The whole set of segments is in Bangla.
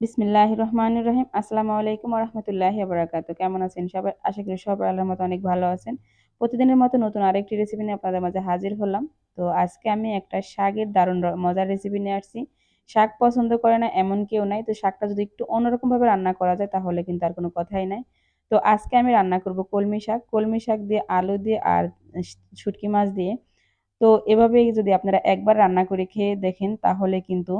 বিসমিল্লাহ রহমান রহিম আসসালামু আলাইকুম রহমতুল্লাহি বারাকাতু কেমন আছেন সবাই? আশা করি সবাই আল্লাহর মতো অনেক ভালো আছেন। প্রতিদিনের মতো নতুন আরেকটি রেসিপি নিয়ে আপনাদের মাঝে হাজির হলাম। তো আজকে আমি একটা শাকের দারুণ মজার রেসিপি নিয়ে আসছি। শাক পছন্দ করে না এমন কেউ নাই। তো শাকটা যদি একটু অন্যরকমভাবে রান্না করা যায় তাহলে কিন্তু আর কোনো কথাই নাই। তো আজকে আমি রান্না করব কলমি শাক। কলমি শাক দিয়ে আলু দিয়ে আর শুটকি মাছ দিয়ে। তো এভাবেই যদি আপনারা একবার রান্না করে খেয়ে দেখেন তাহলে কিন্তু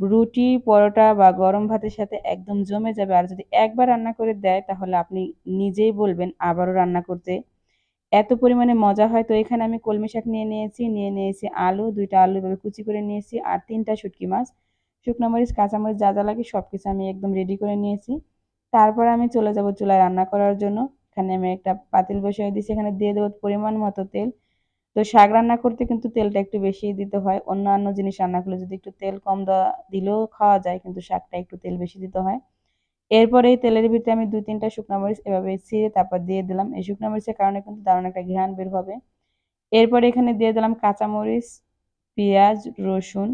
রুটি, পরোটা বা গরম ভাতের সাথে একদম জমে যাবে। আর যদি একবার রান্না করে দেয়, তাহলে আপনি নিজেই বলবেন, আবারও রান্না করতে। এত পরিমাণে মজা হয়। তো এখানে আমি কলমি শাক নিয়ে নিয়েছি নিয়ে নিয়েছি আলু, দুইটা আলু এভাবে কুচি করে নিয়েছি, আর তিনটা শুটকি মাছ। শুকনো মরিচ কাঁচামরিচ যা যা লাগে সব কিছু আমি একদম রেডি করে নিয়েছি। তারপর আমি চলে যাব চুলায় রান্না করার জন্য। এখানে আমি একটা পাতিল বসিয়ে দিয়েছি। এখানে দিয়ে দেবো পরিমাণ মতো তেল। তো শাক রান্না করতে কিন্তু তেলটা একটু বেশি দিতে হয়। অন্যান্য জিনিস রান্না করলে যদি একটু তেল কম দেওয়া দিলেও খাওয়া যায়, কিন্তু শাকটা একটু তেল বেশি দিতে হয়। এরপরে এই তেলের ভিতরে আমি দুই তিনটা শুকনো মরিচ এভাবে ছিঁড়ে তারপর দিয়ে দিলাম। এই শুকনো মরিচের কারণে কিন্তু দারুণ একটা ঘ্রাণ বের হবে। এরপরে এখানে দিয়ে দিলাম কাঁচামরিচ পেঁয়াজ, রসুন।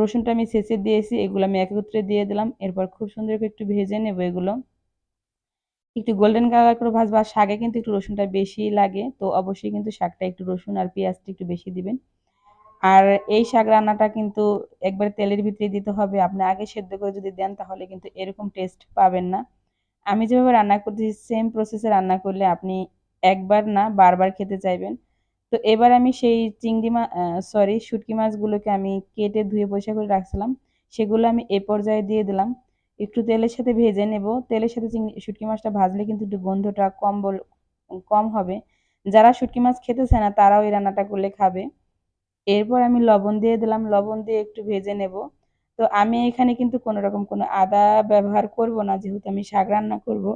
রসুনটা আমি ছেঁচে দিয়েছি, এগুলো আমি একত্রে দিয়ে দিলাম। এরপর খুব সুন্দর করে একটু ভেজে নেব এগুলো। একটু গোল্ডেন কালার করে ভাজবো শাকে কিন্তু একটু রসুনটা বেশি লাগে, তো অবশ্যই কিন্তু শাকটা একটু রসুন আর পেঁয়াজটা একটু বেশি দিবেন। আর এই শাক রান্নাটা কিন্তু একবার তেলের ভিতরে দিতে হবে, আপনি আগে সেদ্ধ করে যদি দেন তাহলে কিন্তু এরকম টেস্ট পাবেন না। আমি যেভাবে রান্না করতেছি সেম প্রসেসে রান্না করলে আপনি একবার না বারবার খেতে চাইবেন। তো এবার আমি সেই চিংড়ি মাছ সরি শুটকি মাছগুলোকে আমি কেটে ধুয়ে পয়সা করে রাখছিলাম, সেগুলো আমি এ পর্যায়ে দিয়ে দিলাম। একটু তেলের সাথে ভেজে নেব। তেলের সাথে চিংড়ি, শুটকি মাছটা ভাজলে কিন্তু একটু গন্ধটা কম বল, কম হবে। যারা শুটকি মাছ খেতেছে না, তারাও এই রান্নাটা করলে খাবে। এরপর আমি লবণ দিয়ে দিলাম। লবণ দিয়ে একটু ভেজে নেব। তো আমি এখানে কিন্তু কোনো রকম কোনো আদা ব্যবহার করব না, যেহেতু আমি শাক রান্না করব।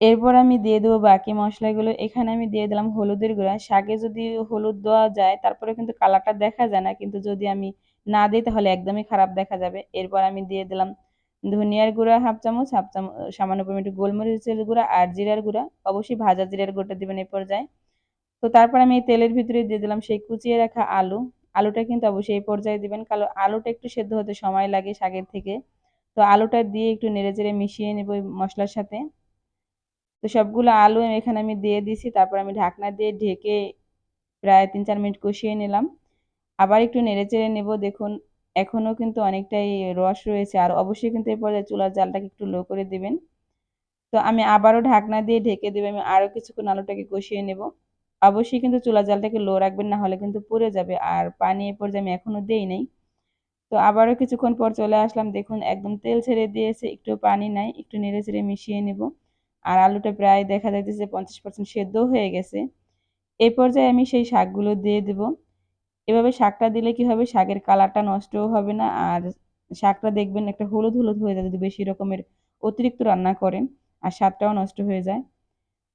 এরপর আমি দিয়ে দেবো বাকি মশলাগুলো। এখানে আমি দিয়ে দিলাম হলুদের গুঁড়া। শাকে যদি হলুদ দেওয়া যায় তারপরে কিন্তু কালারটা দেখা যায় না। কিন্তু যদি আমি না দিই তাহলে একদমই খারাপ দেখা যাবে। এরপর আমি দিয়ে দিলাম ধনিয়ার গুঁড়া, হাফ চামচ হাফ চামচ সামান্য পরিমাণ একটু গোলমরিচের গুঁড়া আর জিরার গুঁড়া। অবশ্যই ভাজা জিরার গুঁড়োটা দেবেন এই পর্যায়ে। তো তারপর আমি এই তেলের ভিতরে দিয়ে দিলাম সেই কুচিয়ে রাখা আলু। আলুটা কিন্তু অবশ্যই এই পর্যায়ে দিবেন, কারণ আলুটা একটু সেদ্ধ হতে সময় লাগে শাকের থেকে। তো আলুটা দিয়ে একটু নেড়ে চেড়ে মিশিয়ে নেব মশলার সাথে। তো সবগুলো আলু এখানে আমি দিয়ে দিছি তারপর আমি ঢাকনা দিয়ে ঢেকে প্রায় তিন চার মিনিট কষিয়ে নিলাম। আবার একটু নেড়ে চেড়ে নেব, দেখুন এখনও কিন্তু অনেকটাই রস রয়েছে। আর অবশ্যই কিন্তু এই পর্যায়ে চুলার জালটাকে একটু লো করে দিবেন। তো আমি আবারও ঢাকনা দিয়ে ঢেকে দেবো, আমি আরও কিছুক্ষণ আলুটাকে কষিয়ে নেব। অবশ্যই কিন্তু চুলা জালটাকে লো রাখবেন, না হলে কিন্তু পুড়ে যাবে। আর পানি এ পর্যায়ে আমি এখনও দেই নাই। তো আবারও কিছুক্ষণ পর চলে আসলাম, দেখুন, একদম তেল ছেড়ে দিয়েছে, একটু পানি নাই, একটু নেড়ে চেড়ে মিশিয়ে নেব। আর আলুটা প্রায় দেখা যাইতেছে পঞ্চাশ পার্সেন্ট সেদ্ধ হয়ে গেছে। এই পর্যায়ে আমি সেই শাকগুলো দিয়ে দেব। এভাবে শাকটা দিলে কি হবে? শাকের কালারটা নষ্টও হবে না। আর শাকটা দেখবেন একটা হলুদ হলুদ হয়ে যায় যদি বেশি রকমের অতিরিক্ত রান্না করেন, আর স্বাদটাও নষ্ট হয়ে যায়।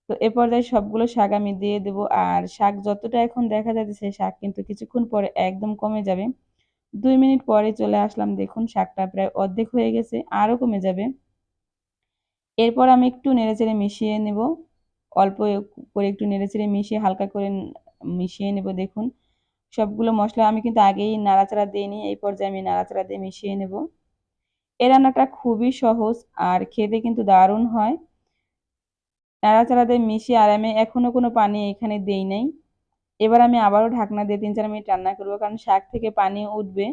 তো এ পর্যায়ে সবগুলো শাক আমি দিয়ে দেবো। আর শাক যতটা এখন দেখা যাচ্ছে শাক কিন্তু কিছুক্ষণ পরে একদম কমে যাবে। দুই মিনিট পরে চলে আসলাম, দেখুন শাকটা প্রায় অর্ধেক হয়ে গেছে, আরও কমে যাবে। এরপর আমি একটু নেড়েচেড়ে মিশিয়ে নেব। অল্প করে একটু নেড়েচেড়ে মিশিয়ে, হালকা করে মিশিয়ে নেব, দেখুন। সবগুলো মশলা আমি কিন্তু আগেই নাড়াচাড়া দিইনি এই পর্যায়ে আমি নাড়াচাড়া দিয়ে মিশিয়ে নেব। এই রান্নাটা খুবই সহজ আর খেতে কিন্তু দারুণ হয়। নাড়াচাড়া দিয়ে মিশিয়ে আর আমি এখনও কোনো পানি এখানে দেই নাই। এবার আমি আবারও ঢাকনা দিয়ে তিন চার মিনিট রান্না করব, কারণ শাক থেকে পানি উঠবে।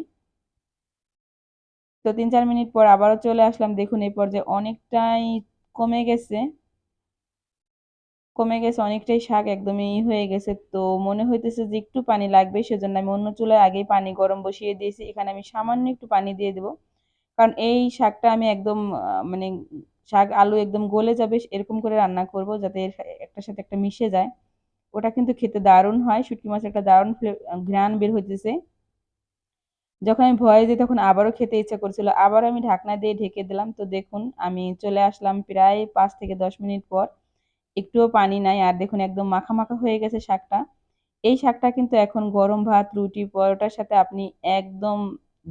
তো তিন চার মিনিট পর আবারও চলে আসলাম। দেখুন, এই পর্যায়ে অনেকটাই কমে গেছে। কমে গেছে, অনেকটাই শাক একদমই হয়ে গেছে। তো মনে হইতেছে যে একটু পানি লাগবে, সেজন্য আমি অন্য চুলায় আগেই পানি গরম বসিয়ে দিয়েছি। এখানে আমি সামান্য একটু পানি দিয়ে দেবো। কারণ এই শাকটা আমি একদম মানে শাক আলু একদম গলে যাবে, এরকম করে রান্না করব যাতে একটার সাথে একটা মিশে যায়। ওটা কিন্তু খেতে দারুণ হয়, শুটকি মাছ একটা দারুণ ঘ্রাণ বের হইতেছে। যখন আমি ভয়ে দিই তখন আবারও খেতে ইচ্ছা করছিল। আবার আমি ঢাকনা দিয়ে ঢেকে দিলাম। তো দেখুন, আমি চলে আসলাম প্রায় পাঁচ থেকে দশ মিনিট পর। একটুও পানি নাই। আর দেখুন, একদম মাখা মাখা হয়ে গেছে শাকটা। এই শাকটা কিন্তু এখন গরম ভাত, রুটি, পরোটার সাথে আপনি একদম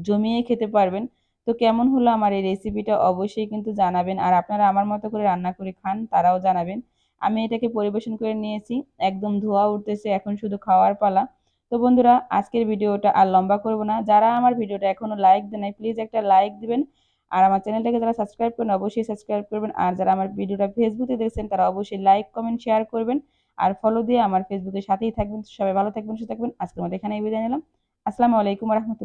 জমিয়ে খেতে পারবেন। তো কেমন হলো আমার এই রেসিপিটা অবশ্যই কিন্তু জানাবেন। আর আপনারা আমার মতো করে রান্না করে খান, তারাও জানাবেন। আমি এটাকে পরিবেশন করে নিয়েছি। একদম ধোয়া উঠতেছে, এখন শুধু খাওয়ার পালা। তো বন্ধুরা, আজকের ভিডিওটা আর লম্বা করব না। যারা আমার ভিডিওটা এখনও লাইক নাই প্লিজ একটা লাইক দিবেন। আর আমার চ্যানেলটাকে যারা সাবস্ক্রাইব করেন অবশ্যই সাবস্ক্রাইব করবেন। আর যারা আমার ভিডিওটা ফেসবুকে দেখছেন, তারা অবশ্যই লাইক কমেন্ট শেয়ার করবেন। আর ফলো দিয়ে আমার ফেসবুকের সাথেই থাকবেন। সবাই ভালো থাকবেন, সুস্থ থাকবেন। আজকের মতো এখানে বিদায় নিলাম। আসসালামু আলাইকুম রহমতুল্লাহ।